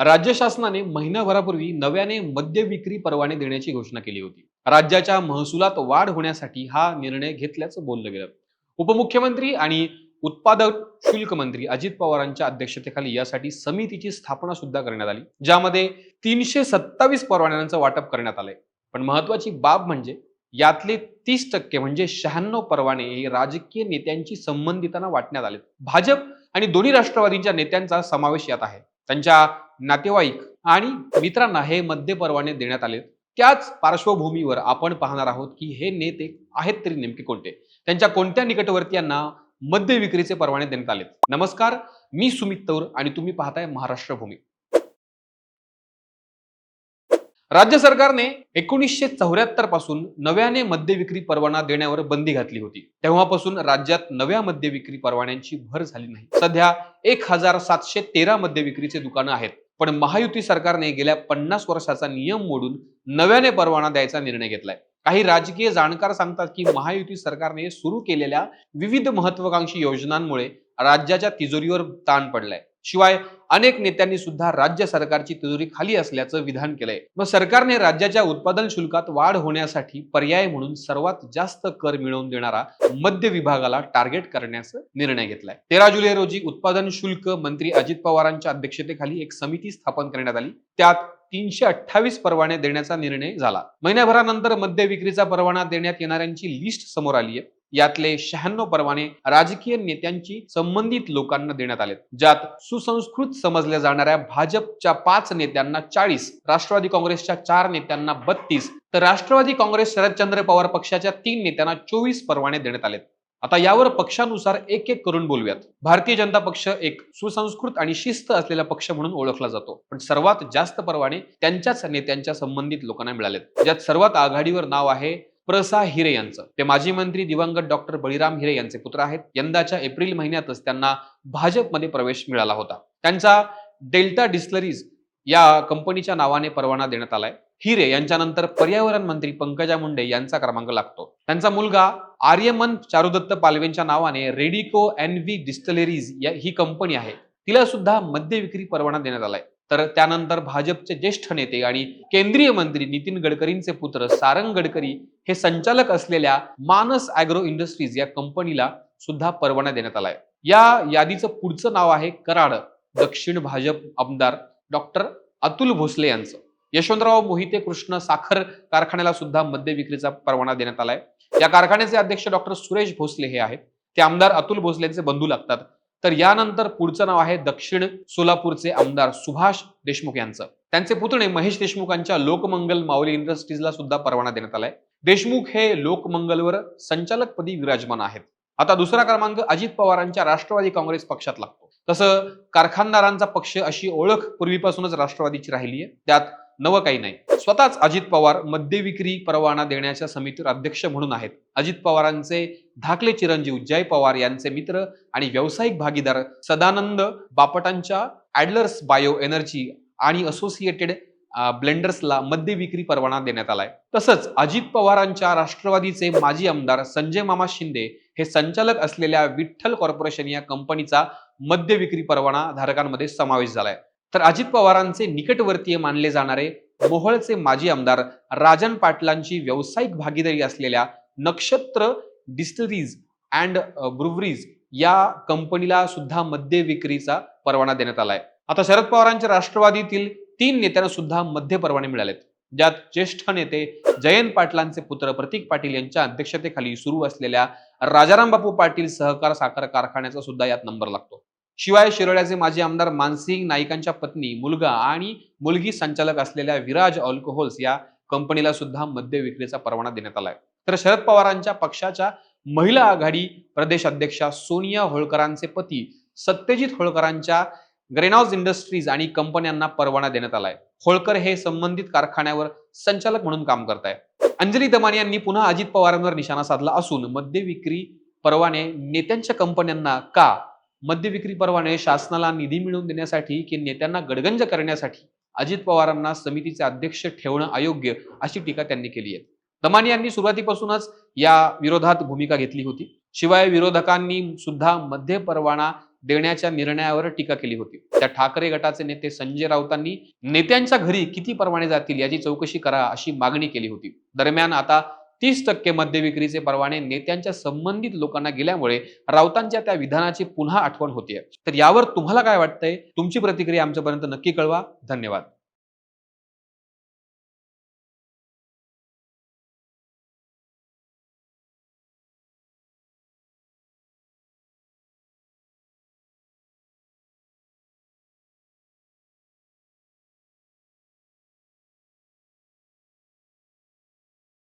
राज्य शासनाने महिनाभरापूर्वी नव्याने मद्य विक्री परवाने देण्याची घोषणा केली होती. राज्याच्या महसुलात वाढ होण्यासाठी हा निर्णय घेतल्याचं बोललं गेलं. उपमुख्यमंत्री आणि उत्पादक शुल्क मंत्री अजित पवारांच्या अध्यक्षतेखाली यासाठी समितीची स्थापना सुद्धा करण्यात आली ज्यामध्ये तीनशे सत्तावीस परवान्यांचं वाटप करण्यात आलंय. पण महत्वाची बाब म्हणजे यातले तीस टक्के म्हणजे शहाण्णव परवाने हे राजकीय नेत्यांची संबंधितांना वाटण्यात आले भाजप आणि दोन्ही राष्ट्रवादीच्या नेत्यांचा समावेश यात आहे. त्यांच्या नातेवाईक आणि मित्रांना हे मद्य परवाने देण्यात आले त्याच पार्श्वभूमीवर आपण पाहणार आहोत की हे नेते आहेत तरी नेमके कोणते? त्यांच्या कोणत्या निकटवर्तीयांना मद्य विक्रीचे परवाने देण्यात आलेत? नमस्कार मी सुमित तौर आणि तुम्ही पाहताय महाराष्ट्र भूमी. राज्य सरकारने एकोणीसशे चौऱ्याहत्तरपासून नव्याने मद्य विक्री परवाना देण्यावर बंदी घातली होती. तेव्हापासून राज्यात नव्या मद्य विक्री परवान्यांची भर झाली नाही. सध्या एक हजार सातशे तेरा मद्य विक्रीचे दुकानं आहेत. पण महायुती सरकारने गेल्या पन्नास वर्षाचा नियम मोडून नव्याने परवाना द्यायचा निर्णय घेतलाय. काही राजकीय जाणकार सांगतात की महायुती सरकारने सुरू केलेल्या विविध महत्वाकांक्षी योजनांमुळे राज्याच्या तिजोरीवर ताण पडलाय. शिवाय अनेक नेत्यांनी सुद्धा राज्य सरकारची तिजोरी खाली असल्याचं विधान केलंय. मग सरकारने राज्याच्या उत्पादन शुल्कात वाढ होण्यासाठी पर्याय म्हणून सर्वात जास्त कर मिळवून देणारा मद्य विभागाला टार्गेट करण्याचा निर्णय घेतलाय. तेरा जुलै रोजी उत्पादन शुल्क मंत्री अजित पवारांच्या अध्यक्षतेखाली एक समिती स्थापन करण्यात आली. त्यात तीनशे अठ्ठावीस परवाने देण्याचा निर्णय झाला. महिन्याभरानंतर मद्य विक्रीचा परवाना देण्यात येणाऱ्यांची लिस्ट समोर आली आहे यातले शहाण्णव परवाने राजकीय नेत्यांची संबंधित लोकांना देण्यात आले ज्यात सुसंस्कृत समजल्या जाणाऱ्या भाजपच्या पाच नेत्यांना चाळीस राष्ट्रवादी काँग्रेसच्या चार नेत्यांना बत्तीस तर राष्ट्रवादी काँग्रेस शरदचंद्र पवार पक्षाच्या तीन नेत्यांना चोवीस परवाने देण्यात आलेत. आता यावर पक्षानुसार एक एक करून बोलूयात. भारतीय जनता पक्ष एक सुसंस्कृत आणि शिस्त असलेला पक्ष म्हणून ओळखला जातो. पण सर्वात जास्त परवाने त्यांच्याच नेत्यांच्या संबंधित लोकांना मिळालेत. ज्यात सर्वात आघाडीवर नाव आहे प्रसा हिरे यांचं. ते माजी मंत्री दिवंगत डॉक्टर बळीराम हिरे यांचे पुत्र आहेत. यंदाच्या एप्रिल महिन्यातच त्यांना भाजपमध्ये प्रवेश मिळाला होता. त्यांचा डेल्टा डिस्लरीज या कंपनीच्या नावाने परवाना देण्यात आलाय. हिरे यांच्यानंतर पर्यावरण मंत्री पंकजा मुंडे यांचा क्रमांक लागतो. त्यांचा मुलगा आर्यमन चारुदत्त पालवेंच्या नावाने रेडिको एन व्ही डिस्टलरीज ही कंपनी आहे. तिला सुद्धा मद्य विक्री परवाना देण्यात आलाय. तर त्यानंतर भाजपचे ज्येष्ठ नेते आणि केंद्रीय मंत्री नितीन गडकरींचे पुत्र सारंग गडकरी हे संचालक असलेल्या मानस अॅग्रो इंडस्ट्रीज या कंपनीला सुद्धा परवाना देण्यात आलाय. या यादीचं पुढचं नाव आहे कराड. दक्षिण भाजप आमदार डॉक्टर अतुल भोसले यांचं. यशवंतराव मोहिते कृष्ण साखर कारखान्याला सुद्धा मद्य विक्रीचा परवाना देण्यात आलाय. या कारखान्याचे अध्यक्ष डॉक्टर सुरेश भोसले हे आहेत. ते आमदार अतुल भोसले यांचे बंधू लागतात. तर यानंतर पुढचं नाव आहे दक्षिण सोलापूरचे आमदार सुभाष देशमुख यांचं. त्यांचे पुतणे महेश देशमुखांच्या लोकमंगल माऊली इंडस्ट्रीजला सुद्धा परवाना देण्यात आलाय. देशमुख हे लोकमंगलवर संचालकपदी विराजमान आहेत. आता दुसरा क्रमांक अजित पवारांच्या राष्ट्रवादी काँग्रेस पक्षात लागतो. तसं कारखानदारांचा पक्ष अशी ओळख पूर्वीपासूनच राष्ट्रवादीची राहिली आहे त्यात नवं काही नाही. स्वतःच अजित पवार मद्य विक्री परवाना देण्याच्या समितीवर अध्यक्ष म्हणून आहेत. अजित पवारांचे धाकले चिरंजीव जय पवार यांचे मित्र आणि व्यावसायिक भागीदार सदानंद बापटांच्या ॲडलर्स बायो एनर्जी आणि असोसिएटेड ब्लेंडर्सला मद्य विक्री परवाना देण्यात आलाय. तसंच अजित पवारांच्या राष्ट्रवादीचे माजी आमदार संजय मामा शिंदे हे संचालक असलेल्या विठ्ठल कॉर्पोरेशन या कंपनीचा मद्य विक्री परवाना धारकांमध्ये समावेश झालाय. तर अजित पवारांचे निकटवर्तीय मानले जाणारे मोहळचे माजी आमदार राजन पाटलांची व्यावसायिक भागीदारी असलेल्या नक्षत्र डिस्टरीज अँड ब्रुवरीज या कंपनीला सुद्धा मद्य विक्रीचा परवाना देण्यात आलाय. आता शरद पवारांच्या राष्ट्रवादीतील तीन नेत्यांना सुद्धा मध्य परवाने मिळालेत. ज्यात ज्येष्ठ नेते जयंत पाटलांचे पुत्र प्रतीक पाटील यांच्या अध्यक्षतेखाली सुरू असलेल्या राजाराम बापू पाटील सहकार साखर कारखान्याचा सुद्धा यात नंबर लागतो. शिवाय शिरोळ्याचे माजी आमदार मानसिंग नाईकांच्या पत्नी मुलगा आणि मुलगी संचालक असलेल्या विराज अल्कोहोल्स या कंपनीला सुद्धा मद्य विक्रीचा परवाना देण्यात आलाय. तर शरद पवारांच्या पक्षाच्या महिला आघाडी प्रदेश अध्यक्षा सोनिया होळकरांचे पती सत्यजित होळकरांच्या ग्रेनॉज इंडस्ट्रीज आणि कंपन्यांना परवाना देण्यात आलाय. होळकर हे संबंधित कारखान्यावर संचालक म्हणून काम करताय. अंजली दमानी यांनी पुन्हा अजित पवारांवर निशाणा साधला असून मद्य विक्री परवाने नेत्यांच्या कंपन्यांना का मद्य विक्री परवाने शासनाला निधी मिळवून देण्यासाठी की नेत्यांना गडगंज करण्यासाठी अजित पवारांना समितीचे अध्यक्ष ठेवणं अयोग्य अशी टीका त्यांनी केली आहे. दमानी यांनी सुरुवातीपासूनच या विरोधात भूमिका घेतली होती. शिवाय विरोधकांनी सुद्धा मध्य परवाना देण्याच्या निर्णयावर टीका केली होती. त्या ठाकरे गटाचे नेते संजय राऊतांनी नेत्यांच्या घरी किती परवाने जातील याची चौकशी करा अशी मागणी केली होती. दरम्यान आता तीस टक्के मद्य विक्रीचे परवाने नेत्यांच्या संबंधित लोकांना गेल्यामुळे राऊतांच्या त्या विधानाची पुन्हा आठवण होतीये. तर यावर तुम्हाला काय वाटतंय? तुमची प्रतिक्रिया आमच्यापर्यंत नक्की कळवा. धन्यवाद.